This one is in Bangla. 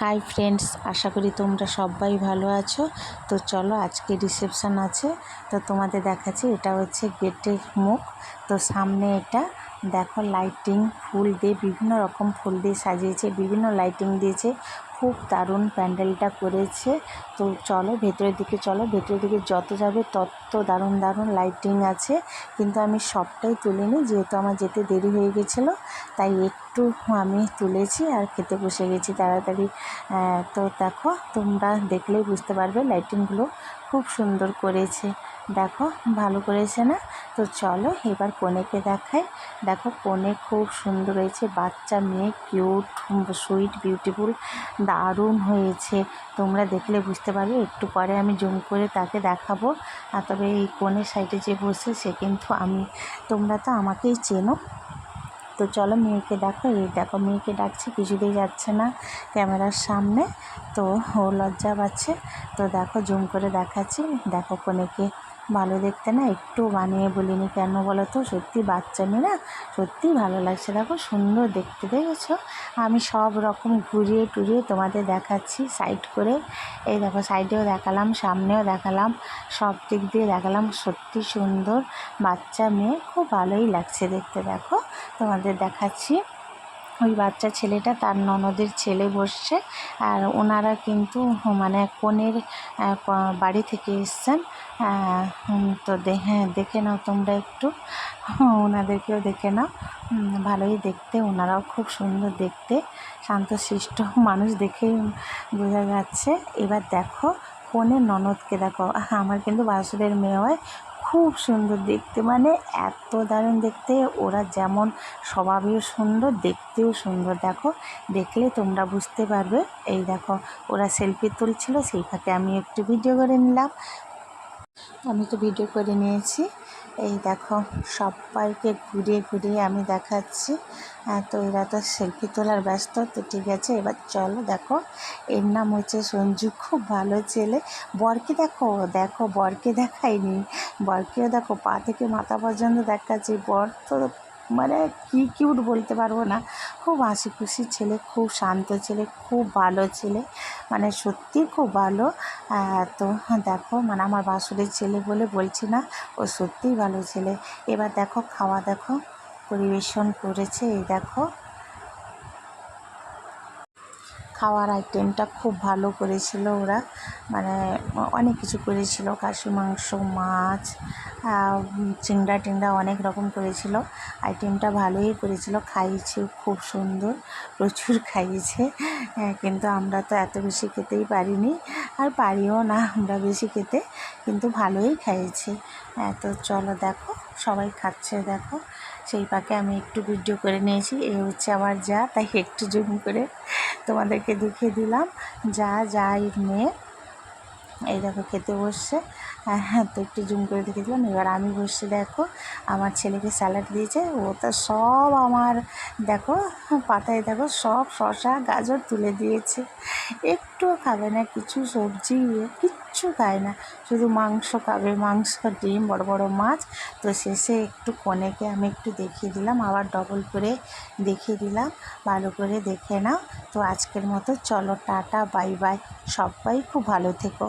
হাই ফ্রেন্ডস আশা করি তোমরা সবাই ভালো আছো। তো চলো, আজকে রিসেপশান আছে। তো তোমাদের দেখাচ্ছি, এটা হচ্ছে গেটের মুখ। তো সামনে এটা, দেখো লাইটিং ফুল দিয়ে বিভিন্ন রকম ফুল দিয়ে সাজিয়েছে, বিভিন্ন লাইটিং দিয়েছে। খুব দারুণ প্যান্ডেলটা করেছে। তো চলো ভেতরের দিকে, চলো ভেতরের দিকে যত যাবে তত দারুণ দারুণ লাইটিং আছে। কিন্তু আমি সবটাই তুলিনি, যেহেতু আমার যেতে দেরি হয়ে গেছিল, তাই একটু আমি তুলেছি আর খেতে বসে গেছি তাড়াতাড়ি। তো দেখো, তোমরা দেখলেই বুঝতে পারবে লাইটিংগুলো খুব সুন্দর করেছে। দেখো, ভালো করেছে না? তো চলো এবার কনেকে দেখায় দেখো, কনে খুব সুন্দর হয়েছে। বাচ্চা মেয়ে কিউট সুইট বিউটিফুল দারুণ হয়েছে। তোমরা দেখলে বুঝতে পারবে। একটু পরে আমি জুম করে তাকে দেখাবো। আর তবে এই কনের সাইডে যে বসে, সে কিন্তু আমি। তোমরা তো আমাকেই চেনো। তো চলো মেয়েকে দেখো, এই দেখো মেয়েকে ডাকছে কিছুতেই যাচ্ছে না ক্যামেরার সামনে। তো ও লজ্জা পাচ্ছে। তো দেখো জুম করে দেখাচ্ছি। দেখো কোনেকে ভালো দেখতে না, একটু বানিয়ে বলিনি কেন বলো তো সত্যি বাচ্চা মেয়ে না সত্যিই ভালো লাগছে। দেখো সুন্দর দেখতে, দেখেছ? আমি সব রকম ঘুরিয়ে টুরিয়ে তোমাদের দেখাচ্ছি সাইড করে। এই দেখো সাইডেও দেখালাম, সামনেও দেখালাম, সব দিক দিয়ে দেখালাম। সত্যি সুন্দর বাচ্চা মেয়ে, খুব ভালোই লাগছে দেখতে, দেখো। তোমাদের দেখাচ্ছি। ওই বাচ্চা ছেলেটা তার ননদের ছেলে বসছে আর ওনারা কিন্তু মানে কনের বাড়ি থেকে এসছেন। তো হ্যাঁ দেখে নাও তোমরা একটু। ওনাদেরকেও দেখে নাও। ভালোই দেখতে, ওনারাও খুব সুন্দর দেখতে। শান্তশিষ্ট মানুষ দেখেই বোঝা যাচ্ছে। এবার দেখো, কনের ননদকে দেখো। আমার কিন্তু বাসুরের মেয়ে হয়। খুব সুন্দর দেখতে। মানে এত দারুণ দেখতে। ওরা যেমন স্বভাবেও সুন্দর, দেখতেও সুন্দর। দেখো, দেখলে তোমরা বুঝতে পারবে। এই দেখো, ওরা সেলফি তুলছিল। সেই ফাঁকে আমি একটু ভিডিও করে নিলাম। আমি তো ভিডিও করে নিয়েছি। এই দেখো, সবাইকে ঘুরিয়ে ঘুরিয়ে আমি দেখাচ্ছি। তো এরা তো সেলফি তোলার ব্যস্ত, তো ঠিক আছে, এবার চলো দেখো। এর নাম হচ্ছে সঞ্জু, খুব ভালো ছেলে। বরকে দেখো দেখো, বরকে দেখায়নি বরকেও দেখো, পা থেকে মাথা পর্যন্ত দেখাচ্ছি। বর তো মানে কি কিউট বলতে পারব না। খুব হাসি খুশি ছেলে, খুব শান্ত ছেলে, খুব ভালো ছেলে। মানে সত্যি খুব ভালো। তো দেখো মানে আমার বাসুরের ছেলে বলে বলছি না, ও সত্যিই ভালো ছেলে। এবার দেখো, খাওয়া দেখো, পরিবেশন করেছে, এই দেখো। খাওয়ার আইটেমটা খুব ভালো করেছিল ওরা। মানে অনেক কিছু করেছিল। খাসি, মাংস, মাছ চিংড়া টিংড়া অনেক রকম করেছিল। আইটেমটা ভালোই করেছিল। খাইয়েছে, খুব সুন্দর। প্রচুর খাইয়েছে। কিন্তু আমরা তো এত বেশি খেতেই পারিনি। আর পারিও না আমরা বেশি খেতে, কিন্তু ভালোই খাইয়েছে। তো চলো দেখো, সবাই খাচ্ছে দেখো। সেই পাকে আমি একটু ভিডিও করে নিয়েছি। এই হচ্ছে আমার যা, তাই একটু জুম করে তোমাদেরকে দেখিয়ে দিলাম। যা যাই মেয়ে। এই দেখো, খেতে বসছে। হ্যাঁ তো একটু জুম করে দেখে দিলাম। এবার আমি বসে দেখো, আমার ছেলেকে স্যালাড দিয়েছে। ও তো সব আমার, দেখো, পাতায়, দেখো, সব শশা গাজর তুলে দিয়েছে। একটুও খাবে না, কিছু সবজি কিচ্ছু খায় না। শুধু মাংস খাবে, মাংস, ডিম, বড় বড় মাছ। তো শেষে একটু কনেকে আমি একটু দেখিয়ে দিলাম, আবার ডবল করে দেখিয়ে দিলাম। ভালো করে দেখে নাও। তো আজকের মতো চলো, টাটা বাই বাই সবাই খুব ভালো থেকো।